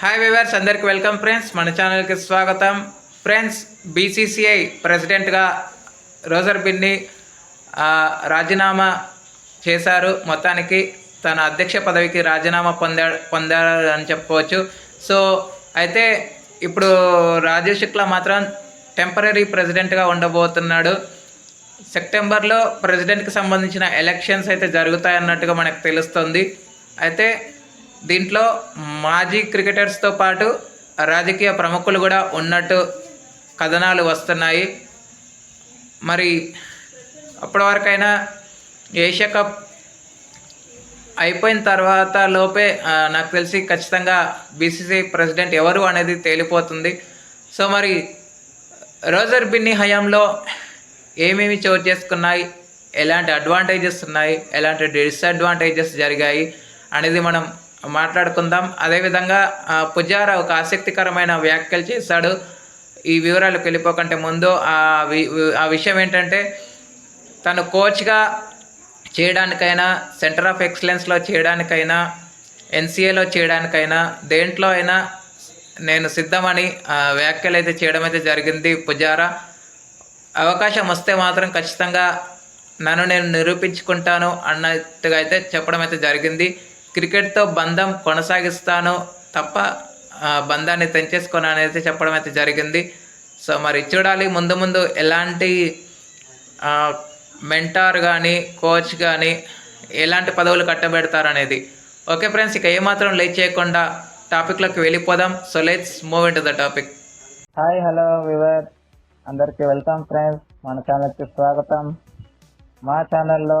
Hi viewers అందరికి welcome friends మన ఛానల్కి స్వాగతం. ఫ్రెండ్స్ బీసీసీఐ ప్రెసిడెంట్గా రోజర్ బిన్ని రాజీనామా చేశారు. మొత్తానికి తన అధ్యక్ష పదవికి రాజీనామా పొందా పొందారు అని చెప్పుకోవచ్చు సో అయితే ఇప్పుడు రాజీవ్ శుక్లా మాత్రం టెంపరీ ప్రెసిడెంట్గా ఉండబోతున్నాడు. సెప్టెంబర్లో ప్రెసిడెంట్కి సంబంధించిన ఎలక్షన్స్ అయితే జరుగుతాయన్నట్టుగా మనకు తెలుస్తుంది. అయితే దీంట్లో మాజీ క్రికెటర్స్తో పాటు రాజకీయ ప్రముఖులు కూడా ఉన్నట్టు కథనాలు వస్తున్నాయి. మరి అప్పటి వరకైనా ఏషియా కప్ అయిపోయిన తర్వాత లోపే నాకు తెలిసి ఖచ్చితంగా బీసీసీ ప్రెసిడెంట్ ఎవరు అనేది తేలిపోతుంది. సో మరి రోజర్ బిన్ని హయాంలో ఏమేమి చోటు చేసుకున్నాయి? ఎలాంటి అడ్వాంటేజెస్ ఉన్నాయి? ఎలాంటి డిసడ్వాంటేజెస్ జరిగాయి? అనేది మనం మాట్లాడుకుందాం. అదేవిధంగా పుజారా ఒక ఆసక్తికరమైన వ్యాఖ్యలు చేశాడు. ఈ వివరాలకు వెళ్ళిపోకంటే ముందు ఆ వి- ఆ విషయం ఏంటంటే తను కోచ్గా చేయడానికైనా సెంటర్ ఆఫ్ ఎక్సలెన్స్లో చేయడానికైనా ఎన్సీఏలో చేయడానికైనా దేంట్లో అయినా నేను సిద్ధమని ఆ, వ్యాఖ్యలు అయితే చేయడం అయితే జరిగింది పుజారా. అవకాశం వస్తే మాత్రం ఖచ్చితంగా నన్ను నేను నిరూపించుకుంటాను అన్నట్టుగా అయితే చెప్పడం అయితే జరిగింది. క్రికెట్తో బంధం కొనసాగిస్తాను తప్ప ఆ, బంధాన్ని తెంచేసుకొని అనేది చెప్పడం అయితే జరిగింది. సో మరి చూడాలి. ముందు ముందు ఎలాంటి మెంటార్ కానీ కోచ్ కానీ ఎలాంటి పదవులు కట్టబెడతారనేది. ఓకే ఫ్రెండ్స్ ఇక ఏమాత్రం లేట్ చేయకుండా టాపిక్లోకి వెళ్ళిపోదాం. So let's move into the topic hi hello viewer అందరికీ వెల్కమ్ ఫ్రెండ్స్. మన ఛానల్కి స్వాగతం. మా ఛానల్లో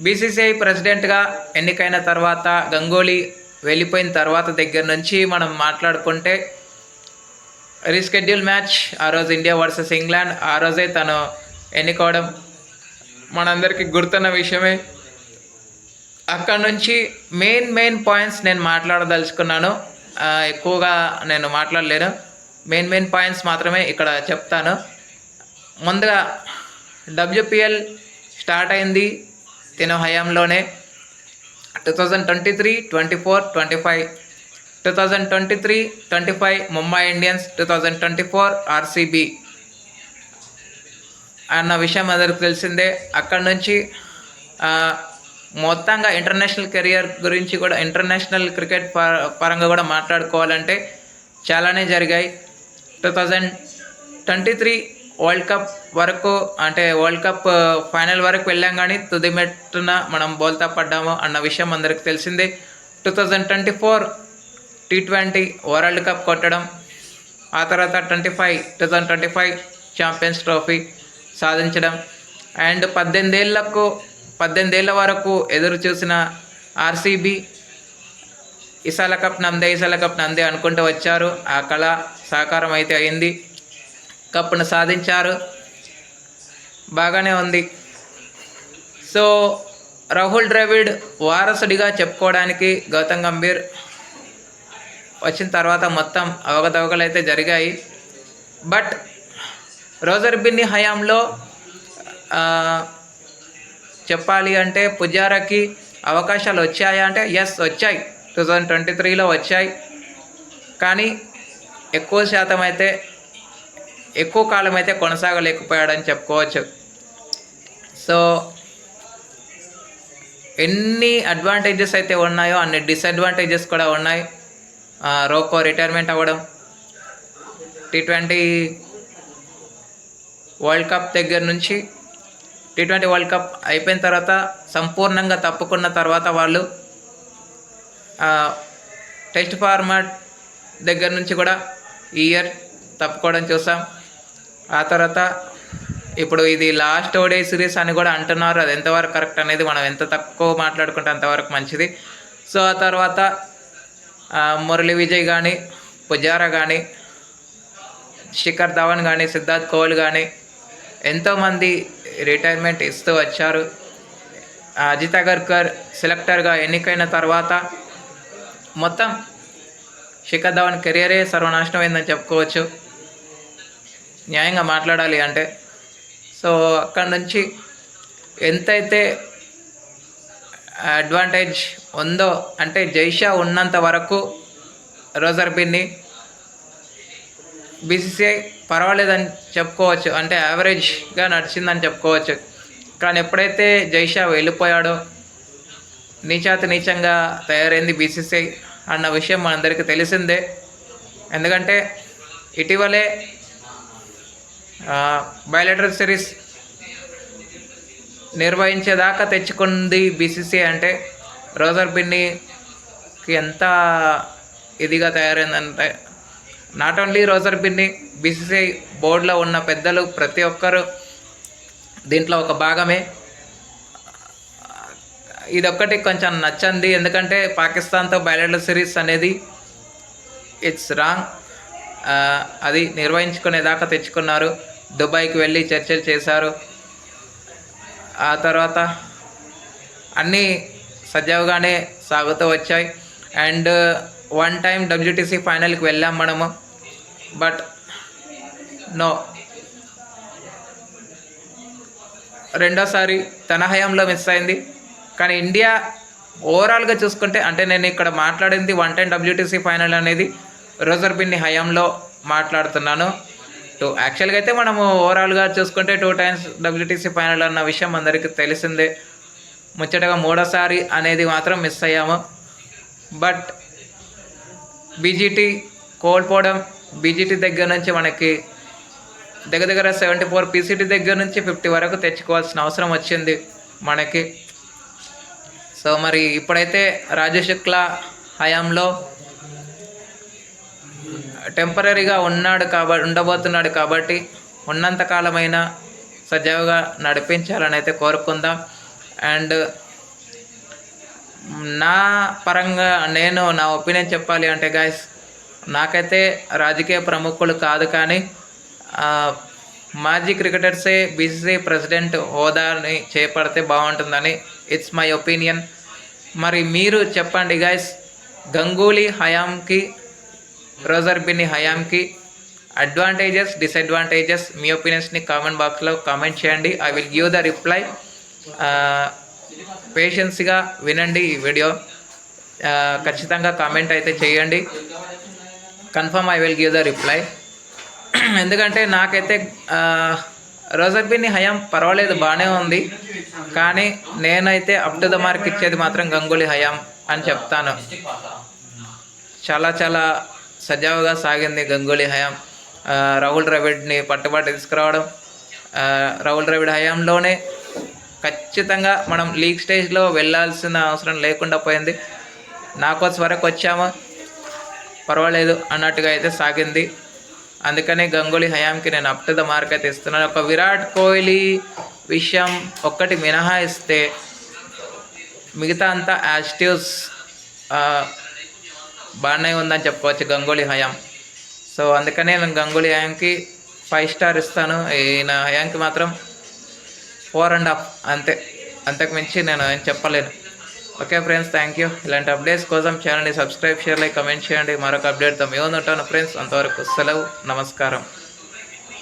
బీసీసీఐ ప్రెసిడెంట్గా ఎన్నికైన తర్వాత గంగోలీ వెళ్ళిపోయిన తర్వాత దగ్గర నుంచి మనం మాట్లాడుకుంటే రీస్కెడ్యూల్ మ్యాచ్ ఆ రోజు ఇండియా వర్సెస్ ఇంగ్లాండ్ ఆ రోజే తను ఎన్నుకోవడం మనందరికీ గుర్తున్న విషయమే. అక్కడ నుంచి మెయిన్ మెయిన్ పాయింట్స్ నేను మాట్లాడదలుచుకున్నాను. ఎక్కువగా నేను మాట్లాడలేను. మెయిన్ మెయిన్ పాయింట్స్ మాత్రమే ఇక్కడ చెప్తాను. ముందుగా డబ్ల్యూపిఎల్ స్టార్ట్ అయింది. తిన హయాంలోనే two thousand twenty three twenty four twenty five two thousand twenty three twenty five Mumbai Indians two thousand twenty four RCB అన్న విషయం అందరికి తెలిసిందే. అక్కడ నుంచి మొత్తంగా ఇంటర్నేషనల్ కెరియర్ గురించి కూడా ఇంటర్నేషనల్ క్రికెట్ పరంగా కూడా మాట్లాడుకోవాలంటే చాలానే జరిగాయి. Two thousand twenty three world cup వరకు అంటే వరల్డ్ కప్ ఫైనల్ వరకు వెళ్ళాం కానీ తుది మెట్టున మనం బోల్తా పడ్డాము అన్న విషయం అందరికి తెలిసిందే. Two thousand twenty four T twenty world cup కొట్టడం ఆ తర్వాత twenty five two thousand twenty five champions trophy సాధించడం. అండ్ పద్దెనిమిదేళ్ళకు పద్దెనిమిదేళ్ళ వరకు ఎదురు చూసిన ఆర్సీబీ ఇసాల కప్ నందే ఇసాల కప్ నందే అనుకుంటూ వచ్చారు. ఆ కళ సాకారం అయితే అయింది. కప్పును సాధించారు. బాగానే ఉంది. సో రాహుల్ ద్రవిడ్ వారసుడిగా చెప్పుకోవడానికి గౌతమ్ గంభీర్ వచ్చిన తర్వాత మొత్తం అవకతవకలు అయితే జరిగాయి. బట్ రోజర్ బిన్ని హయాంలో చెప్పాలి అంటే పుజారాకి అవకాశాలు వచ్చాయా అంటే ఎస్ వచ్చాయి. టూ థౌజండ్ ట్వంటీ త్రీలో వచ్చాయి. కానీ ఎక్కువ శాతం అయితే ఎక్కువ కాలం అయితే కొనసాగలేకపోయాడని చెప్పుకోవచ్చు. సో ఎన్ని అడ్వాంటేజెస్ అయితే ఉన్నాయో అన్ని డిసడ్వాంటేజెస్ కూడా ఉన్నాయి. రోకో రిటైర్మెంట్ అవ్వడం టీ ట్వంటీ వరల్డ్ కప్ దగ్గర నుంచి టీ ట్వంటీ వరల్డ్ కప్ అయిపోయిన తర్వాత సంపూర్ణంగా తప్పుకున్న తర్వాత వాళ్ళు టెస్ట్ ఫార్మాట్ దగ్గర నుంచి కూడా ఈ ఇయర్ తప్పుకోవడం చూసాం. ఆ తర్వాత ఇప్పుడు ఇది లాస్ట్ ఓడే సిరీస్ అని కూడా అంటున్నారు. అది ఎంతవరకు కరెక్ట్ అనేది మనం ఎంత తక్కువ మాట్లాడుకుంటే అంతవరకు మంచిది. సో ఆ తర్వాత మురళి విజయ్ కానీ పుజారా కానీ శిఖర్ ధవన్ కానీ సిద్ధార్థ్ కోహ్లీ కానీ ఎంతోమంది రిటైర్మెంట్ ఇస్తూ వచ్చారు. అజిత్ అగర్కర్ సెలెక్టర్గా ఎన్నికైన తర్వాత మొత్తం శిఖర్ ధవన్ కెరియరే సర్వనాశనం అయిందని చెప్పుకోవచ్చు. న్యాయంగా మాట్లాడాలి అంటే. సో అక్కడ నుంచి ఎంతైతే అడ్వాంటేజ్ ఉందో అంటే జైషా ఉన్నంత వరకు రోజర్ బిన్ని బీసీసీఐ పర్వాలేదని చెప్పుకోవచ్చు. అంటే యావరేజ్గా నడిచిందని చెప్పుకోవచ్చు. కానీ ఎప్పుడైతే జైషా వెళ్ళిపోయాడో నీచాతి నీచంగా తయారైంది బీసీసీఐ అన్న విషయం మనందరికీ తెలిసిందే. ఎందుకంటే ఇటీవలే బయలెటర్ సిరీస్ నిర్వహించేదాకా తెచ్చుకుంది బీసీసీ అంటే రోజర్ బిన్నీకి ఎంత ఇదిగా తయారైందంటే not only Roger Binny BCC బోర్డులో ఉన్న పెద్దలు ప్రతి ఒక్కరు దీంట్లో ఒక భాగమే. ఇదొక్కటి కొంచెం నచ్చంది ఎందుకంటే పాకిస్తాన్తో బయలెటర్ సిరీస్ అనేది ఇట్స్ రాంగ్ అది నిర్వహించుకునేదాకా తెచ్చుకున్నారు. దుబాయ్కి వెళ్ళి చర్చలు చేశారు. ఆ తర్వాత అన్నీ సజావుగానే సాగుతూ వచ్చాయి. అండ్ వన్ టైం డబ్ల్యూటీసీ ఫైనల్కి వెళ్ళాం మనము. But no. రెండోసారి తన హయాంలో మిస్ అయింది. కానీ ఇండియా ఓవరాల్గా చూసుకుంటే అంటే నేను ఇక్కడ మాట్లాడింది వన్ టైం డబ్ల్యూటీసీ ఫైనల్ అనేది రోజర్ బిన్ని హయాంలో మాట్లాడుతున్నాను. టూ యాక్చువల్గా అయితే మనము ఓవరాల్గా చూసుకుంటే టూ టైమ్స్ డబ్ల్యూటీసీ ఫైనల్ అన్న విషయం అందరికీ తెలిసిందే. ముచ్చటగా మూడోసారి అనేది మాత్రం మిస్ అయ్యాము. బట్ బీజీటీ కోల్పోవడం బీజీటీ దగ్గర నుంచి మనకి దగ్గర దగ్గర సెవెంటీ ఫోర్ పీసీటీ దగ్గర నుంచి ఫిఫ్టీ వరకు తెచ్చుకోవాల్సిన అవసరం వచ్చింది మనకి. సో మరి ఇప్పుడైతే రాజు శుక్లా హయాంలో టెంపరీగా ఉన్నాడు కాబట్టి ఉండబోతున్నాడు కాబట్టి ఉన్నంతకాలమైన సజావుగా నడిపించాలని అయితే కోరుకుందాం. అండ్ నా పరంగా నేను నా ఒపీనియన్ చెప్పాలి అంటే గాయస్ నాకైతే రాజకీయ ప్రముఖులు కాదు కానీ మాజీ క్రికెటర్సే బీసీసీ ప్రెసిడెంట్ హోదాని చేపడితే బాగుంటుందని ఇట్స్ మై ఒపీనియన్. మరి మీరు చెప్పండి గాయస్ గంగూలీ హయాంకి రోజర్ బిన్ని హయాంకి అడ్వాంటేజెస్ డిసడ్వాంటేజెస్ మీ ఒపీనియన్స్ని కామెంట్ బాక్స్లో కామెంట్ చేయండి. I will give the reply. పేషెన్స్గా వినండి ఈ వీడియో. ఖచ్చితంగా కామెంట్ అయితే చేయండి. Confirm I will give the reply. ఎందుకంటే నాకైతే ఆ, రోజర్ బిన్ని హయాం పర్వాలేదు బాగానే ఉంది. కానీ నేనైతే అప్ టు ద మార్క్ ఇచ్చేది మాత్రం గంగూలీ హయాం అని చెప్తాను. చాలా చాలా సజావుగా సాగింది గంగూలీ హయాం. రాహుల్ ద్రవిడ్ని పట్టుబాటు తీసుకురావడం రాహుల్ ద్రవిడ్ హయాంలోనే ఖచ్చితంగా మనం లీగ్ స్టేజ్లో వెళ్ళాల్సిన అవసరం లేకుండా పోయింది. నాకోస్ వరకు వచ్చాము. పర్వాలేదు అన్నట్టుగా అయితే సాగింది. అందుకని గంగూలీ హయాంకి నేను అప్ టు ద మార్క్ అయితే ఇస్తున్నాను. ఒక విరాట్ కోహ్లీ విషయం ఒక్కటి మినహాయిస్తే మిగతా అంతా యాస్టివ్స్ బాగానే ఉందని చెప్పుకోవచ్చు గంగూలీ హయాం. సో అందుకనే నేను గంగూలీ హయాంకి ఫైవ్ స్టార్ ఇస్తాను. ఈయన హయాంకి మాత్రం ఫోర్ అండ్ హాఫ్ అంతే. అంతకు మించి నేను ఏం చెప్పలేను. Okay friends thank you. ఇలాంటి అప్డేట్స్ కోసం ఛానల్ని సబ్స్క్రైబ్ షేర్ లైక్ కమెంట్ చేయండి. మరొక అప్డేట్తో మేము ఉంటాను ఫ్రెండ్స్. అంతవరకు సెలవు నమస్కారం.